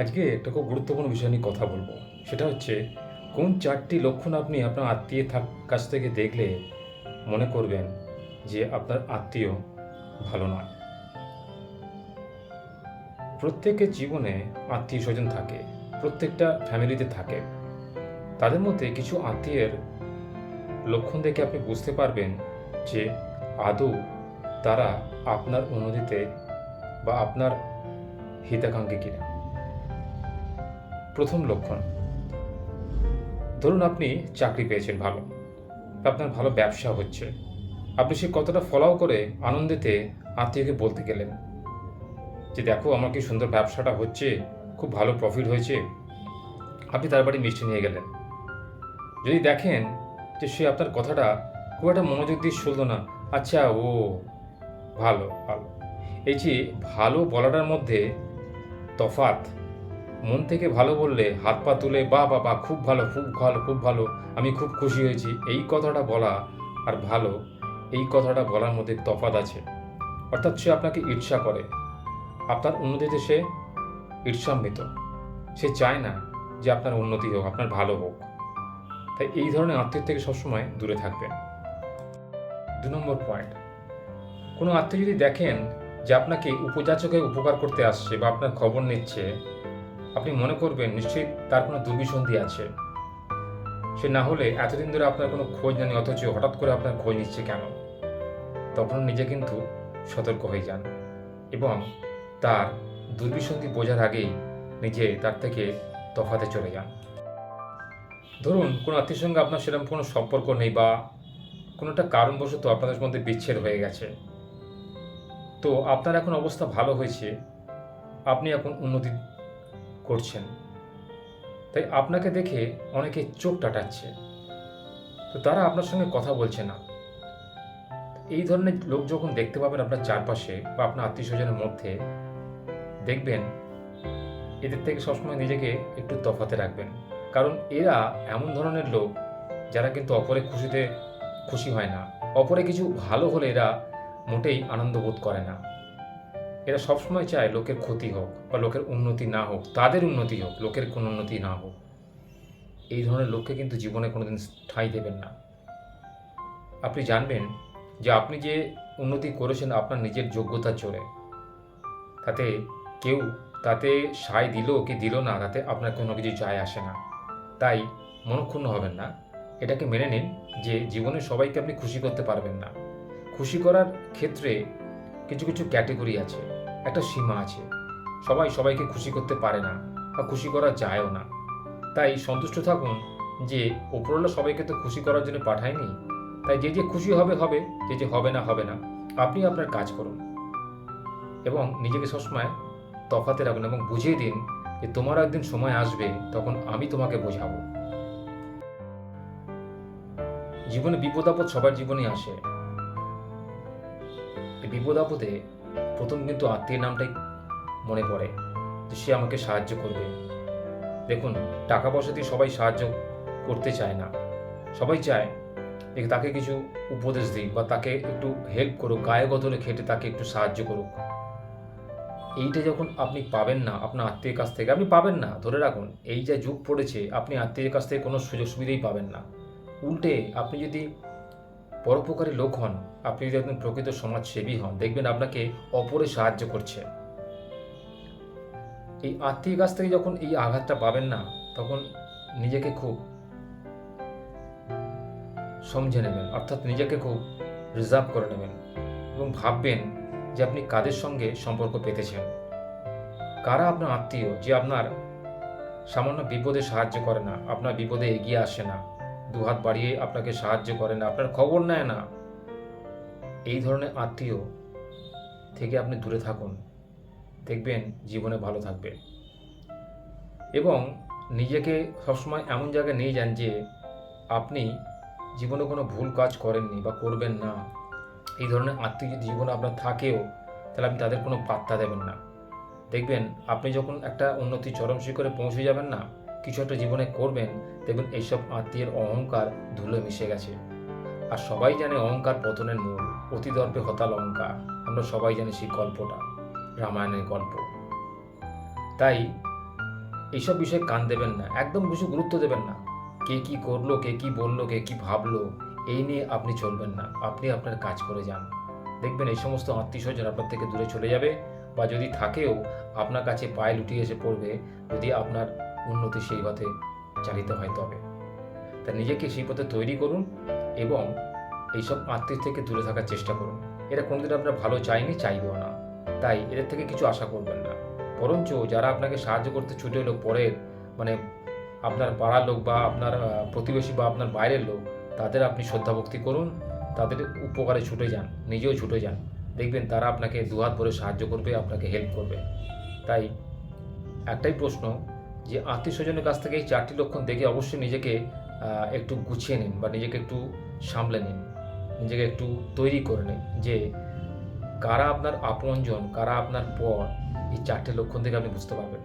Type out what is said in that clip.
আজকে একটা খুব গুরুত্বপূর্ণ বিষয় নিয়ে কথা বলব। সেটা হচ্ছে, কোন চারটি লক্ষণ আপনি আপনার আত্মীয় থাক, কাছ থেকে দেখলে মনে করবেন যে আপনার আত্মীয় ভালো নয়? প্রত্যেকের জীবনে আত্মীয় স্বজন থাকে, প্রত্যেকটা ফ্যামিলিতে থাকে। তাদের মধ্যে কিছু আত্মীয়ের লক্ষণ দেখে আপনি বুঝতে পারবেন যে আদৌ তারা আপনার উন্নতিতে বা আপনার হিতাকাঙ্ক্ষী কিনা। প্রথম লক্ষণ। ধরুন আপনি চাকরি পেয়েছেন ভালো, আপনার ভালো ব্যবসা হচ্ছে। আপনি সে কতটা ফলাও করে আনন্দেতে আত্মীয়কে বলতে গেলেন যে, দেখো, আমার কি সুন্দর ব্যবসাটা হচ্ছে, খুব ভালো প্রফিট হয়েছে। আপনি তার বাড়ি মিষ্টি নিয়ে গেলেন। যদি দেখেন যে সে আপনার কথাটা খুব একটা মনোযোগ দিয়ে শুনলো না আচ্ছা ও ভালো ভালো। এই যে ভালো বলাটার মধ্যে তফাত মন থেকে ভালো বললে হাত পা তুলে, বা বা বা, খুব ভালো খুব ভালো খুব ভালো, আমি খুব খুশি হয়েছি। এই কথাটা বলা আর ভালো, এই কথাটা বলার মধ্যে তফাত আছে। অর্থাৎ সে আপনাকে ঈর্ষা করে। আপনার উন্নতিতে সে ঈর্ষান্বিত। সে চায় না যে আপনার উন্নতি হোক, আপনার ভালো হোক। তাই এই ধরনের আত্মীয় থেকে সবসময় দূরে থাকবেন। দু নম্বর পয়েন্ট। কোনো আত্মীয় যদি দেখেন যে আপনাকে উপযাচকে উপকার করতে আসছে বা আপনার খবর নিচ্ছে আপনি মনে করবেন, নিশ্চয়ই তার কোনো দুর্বিসন্ধি আছে। সে না হলে এতদিন ধরে আপনার কোনো খোঁজ নেই অথচ হঠাৎ করে আপনার খোঁজ নিচ্ছে কেন? তখন নিজে কিন্তু সতর্ক হয়ে যান এবং তার দুর্বিসন্ধি বোঝার আগেই নিজে তার থেকে তফাতে চলে যান। ধরুন, কোনো আত্মীয় সঙ্গে আপনার সেরকম কোনো সম্পর্ক নেই বা কোনো একটা কারণবশত আপনাদের মধ্যে বিচ্ছেদ হয়ে গেছে। তো আপনার এখন অবস্থা ভালো হয়েছে। আপনি এখন উন্নতি করছেন। তাই আপনাকে দেখে অনেকে চোখ টাটাচ্ছে। তো তারা আপনার সঙ্গে কথা বলছে না। এই ধরনের লোক যখন দেখতে পাবেন আপনার চারপাশে বা আপনার আত্মীয় স্বজনের মধ্যে, দেখবেন এদের থেকে সবসময় নিজেকে একটু তফাতে রাখবেন। কারণ এরা এমন ধরনের লোক যারা কিন্তু অপরে খুশিতে খুশি হয় না। অপরে কিছু ভালো হলে এরা মোটেই আনন্দ বোধ করে না। এরা সবসময় চায় লোকের ক্ষতি হোক বা লোকের উন্নতি না হোক, তাদের উন্নতি হোক, লোকের কোনো উন্নতি না হোক। এই ধরনের লোককে কিন্তু জীবনে কোনোদিন ঠাঁই দেবেন না। আপনি জানবেন যে আপনি যে উন্নতি করেছেন আপনার নিজের যোগ্যতার জোরে, তাতে কেউ তাতে সায় দিল কি দিল না, তাতে আপনার কোনো কিছু যায় আসে না। তাই মনক্ষুণ্ণ হবেন না। এটাকে মেনে নিন যে জীবনে সবাইকে আপনি খুশি করতে পারবেন না। খুশি করার ক্ষেত্রে কিছু কিছু ক্যাটেগরি আছে, একটা সীমা আছে। সবাই সবাইকে খুশি করতে পারে না বা খুশি করা যায়ও না। তাই সন্তুষ্ট থাকুন যে ওপরওয়ালা সবাইকে তো খুশি করার জন্য পাঠায়নি। তাই যে যে খুশি হবে হবে, যে যে হবে না হবে না, আপনি আপনার কাজ করুন। এবং নিজেকে সবসময় তফাতে রাখুন এবং বুঝিয়ে দিন যে তোমার একদিন সময় আসবে, তখন আমি তোমাকে বোঝাবো। জীবনে বিপদ আপদ সবার জীবনে আসে। বিপদ আপদে প্রথম কিন্তু আত্মীয় নামটাই মনে পড়ে, যে সে আমাকে সাহায্য করবে। দেখুন, টাকা পয়সা দিয়ে সবাই সাহায্য করতে চায় না। সবাই চায় তাকে কিছু উপদেশ দিই বা তাকে একটু হেল্প করুক, গায়ে গতরে খেটে তাকে একটু সাহায্য করুক। এইটা যখন আপনি পাবেন না আপনার আত্মীয়ের কাছ থেকে, আপনি পাবেন না, ধরে রাখুন, এই যে যুগ পড়েছে, আপনি আত্মীয়ের কাছ থেকে কোনো সুযোগ সুবিধাই পাবেন না। উল্টে আপনি যদি পরোপকারী লোক হন। আপনি যদি একজন প্রকৃত সমাজসেবী হন, দেখবেন আপনাকে অপরে সাহায্য করছে। এই আত্মীয় কাছ থেকে যখন এই আঘাতটা পাবেন না, তখন নিজেকে খুব সমঝে নেবেন, অর্থাৎ নিজেকে খুব রিজার্ভ করে নেবেন এবং ভাববেন যে আপনি কাদের সঙ্গে সম্পর্ক পেতেছেন। কারা আপনার আত্মীয় যে আপনার সামান্য বিপদে সাহায্য করে না, আপনার বিপদে এগিয়ে আসে না? দুহাত বাড়িয়ে আপনাকে সাহায্য করে না, আপনার খবর নেয় না। এই ধরনের আত্মীয় থেকে আপনি দূরে থাকুন, দেখবেন জীবনে ভালো থাকবে। এবং নিজেকে সবসময় এমন জায়গায় নিয়ে যান যে আপনি জীবনে কোনো ভুল কাজ করেননি বা করবেন না। এই ধরনের আত্মীয় যদি জীবনে আপনার থাকেও, তাহলে আপনি তাদের কোনো পাত্তা দেবেন না। দেখবেন আপনি যখন একটা উন্নতি চরম শিখরে পৌঁছে যাবেন না কিছু একটা জীবনে করবেন, দেখবেন এইসব আত্মীয়ের অহংকার ধুলো মিশে গেছে। আর সবাই জানে অহংকার পতনের মূল অতি দর্পে হতাল অহংকার। আমরা সবাই জানি সেই গল্পটা, রামায়ণের গল্প। তাই এইসব বিষয়ে কান দেবেন না, একদম বেশি গুরুত্ব দেবেন না। কে কি করল, কে কি বলল, কে কি ভাবলো, এই নিয়ে আপনি চলবেন না। আপনি আপনার কাজ করে যান। দেখবেন এই সমস্ত আত্মীয় স্বজন আপনার থেকে দূরে চলে যাবে। বা যদি থাকেও আপনার কাছে পায়ে লুটিয়ে এসে পড়বে, যদি আপনার উন্নতি সেই পথে চালিত হয় তবে। তা নিজেকে সেই পথে তৈরি করুন এবং এইসব আত্মীয় থেকে দূরে থাকার চেষ্টা করুন। এটা কোনোদিন আপনার ভালো চাইনি, চাইবেও না। তাই এদের থেকে কিছু আশা করবেন না। বরঞ্চ যারা আপনাকে সাহায্য করতে ছুটে এলো, পরের মানে আপনার পাড়ার লোক বা আপনার প্রতিবেশী বা আপনার বাইরের লোক, তাদের আপনি শ্রদ্ধাভক্তি করুন, তাদের উপকারে ছুটে যান, নিজেও ছুটে যান। দেখবেন তারা আপনাকে দুহাত ভরে সাহায্য করবে, আপনাকে হেল্প করবে। তাই একটাই প্রশ্ন যে আত্মীয় স্বজনের কাছ থেকে এই চারটি লক্ষণ দেখে অবশ্যই নিজেকে একটু গুছিয়ে নিন বা নিজেকে একটু সামলে নিন। নিজেকে একটু তৈরি করে নিন যে কারা আপনার আপনজন, কারা আপনার পর এই চারটে লক্ষণ থেকে আপনি বুঝতে পারবেন।